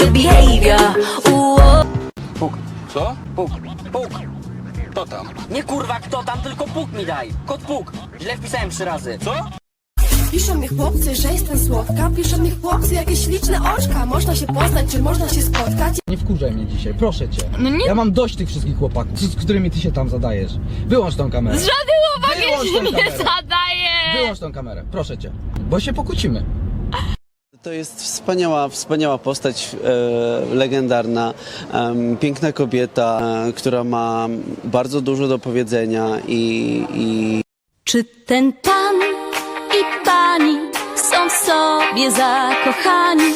your behavior. Ooh, Puk. Co? Puk. Puk. Kto tam? Nie kurwa kto tam, tylko puk mi daj. Kod puk. Źle wpisałem trzy razy. Co? Piszą mi chłopcy, że jestem słodka Piszą mi chłopcy jakieś śliczne oczka Można się poznać, czy można się spotkać Nie wkurzaj mnie dzisiaj, proszę cię. Ja mam dość tych wszystkich chłopaków, z z którymi ty się tam zadajesz. Wyłącz tą kamerę. Żaden chłopak Wyłącz się tą nie kamerę. zadaje! Wyłącz tą kamerę, proszę cię. Bo się pokłócimy. To jest wspaniała, wspaniała postać, e, legendarna, em, piękna kobieta, e, która ma bardzo dużo do powiedzenia i, i Czy ten pan i pani są w sobie zakochani?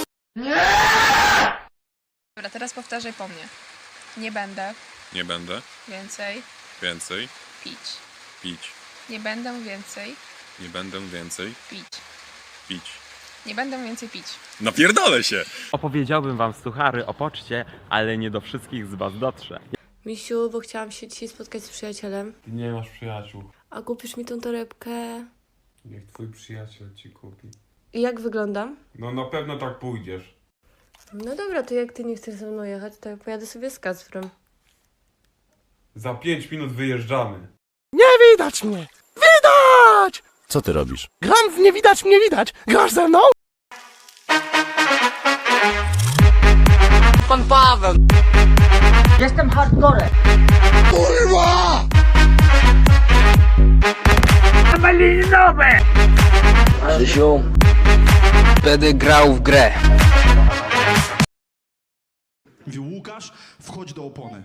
Dobra, teraz powtarzaj po mnie. Nie będę Nie będę więcej więcej pić. pić. Nie będę więcej Nie będę więcej pić. pić. Nie będę więcej pić. Napierdolę się! Opowiedziałbym wam suchary o poczcie, ale nie do wszystkich z was dotrze. Misiu, bo chciałam się dzisiaj spotkać z przyjacielem Nie masz przyjaciół. A kupisz mi tą torebkę Niech twój przyjaciel ci kupi. I jak wyglądam? No na pewno tak pójdziesz. No dobra, to jak ty nie chcesz ze mną jechać, to ja pojadę sobie z Kacprem Za 5 minut wyjeżdżamy. Nie widać mnie! Co ty robisz? Gram w nie widać, mnie widać! Grasz ze mną? Pan Paweł. Jestem hardcore. Krzysiu. Będę grał w grę. Mówił Łukasz, wchodź do opony.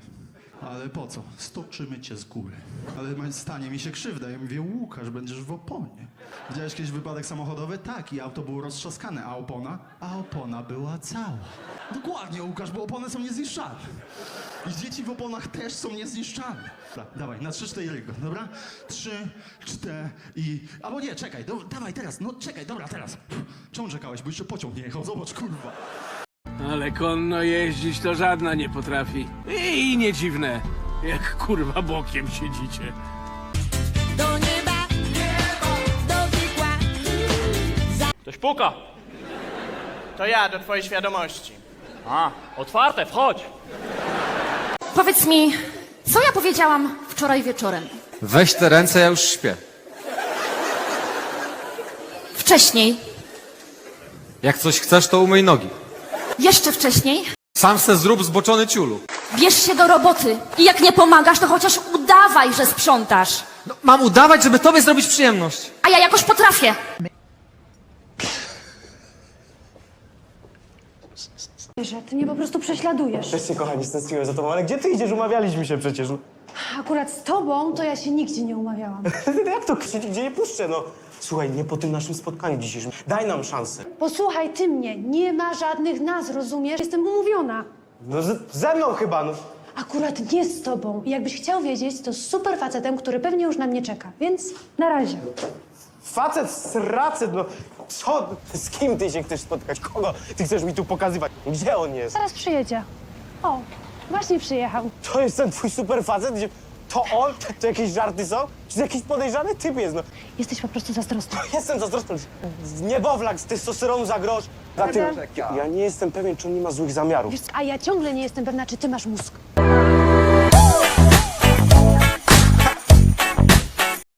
Ale po co? Stoczymy cię z góry. Ale stanie mi się krzywda. Ja mówię, Łukasz, będziesz w oponie. Widziałeś kiedyś wypadek samochodowy? Tak, i auto było roztrzaskane, a opona? A opona była cała. Dokładnie, Łukasz, bo opony są niezniszczalne. I dzieci w oponach też są niezniszczalne. Dobra, dawaj, na trzy, cztery dobra? Trzy, cztery i... Albo nie, czekaj, do, dawaj teraz, no czekaj, dobra, teraz. Czemu czekałeś, bo jeszcze pociąg nie jechał, zobacz, kurwa. Ale konno jeździć to żadna nie potrafi. I nie dziwne, jak kurwa bokiem siedzicie. Do nieba, do wikła Ktoś puka. To ja, do twojej świadomości. A, otwarte, wchodź. Powiedz mi, co ja powiedziałam wczoraj wieczorem? Weź te ręce, ja już śpię. Wcześniej, Jak coś chcesz, to umyj nogi. Jeszcze wcześniej, Sam se zrób zboczony ciulu. bierz się do roboty i jak nie pomagasz, to chociaż udawaj, że sprzątasz. No, mam udawać, żeby tobie zrobić przyjemność. A ja jakoś potrafię. Że ty mnie po prostu prześladujesz Cześć, kochani, stęskniłem za tobą, ale gdzie ty idziesz? Umawialiśmy się przecież. Akurat z tobą to ja się nigdzie nie umawiałam Jak to gdzie nie puszczę, no? Słuchaj, nie po tym naszym spotkaniu dzisiejszym. Daj nam szansę. Posłuchaj ty mnie, nie ma żadnych nas, rozumiesz? Jestem umówiona No z, ze mną chyba, no. Akurat nie z tobą. I jakbyś chciał wiedzieć, to z super facetem, który pewnie już na mnie czeka. Więc na razie. Facet z racet, no. Co? Z kim ty się chcesz spotkać? Kogo ty chcesz mi tu pokazywać? Gdzie on jest? Zaraz przyjedzie. O, właśnie przyjechał. To jest ten twój super facet? Gdzie... To on? To jakieś żarty są? Czy to jakiś podejrzany typ jest, no? Jesteś po prostu zazdrosny. Jestem zazdrosny. Niebowlak z testosteronu za grosz. Za tym... Ja nie jestem pewien, czy on nie ma złych zamiarów. Wiesz, a ja ciągle nie jestem pewna, czy ty masz mózg.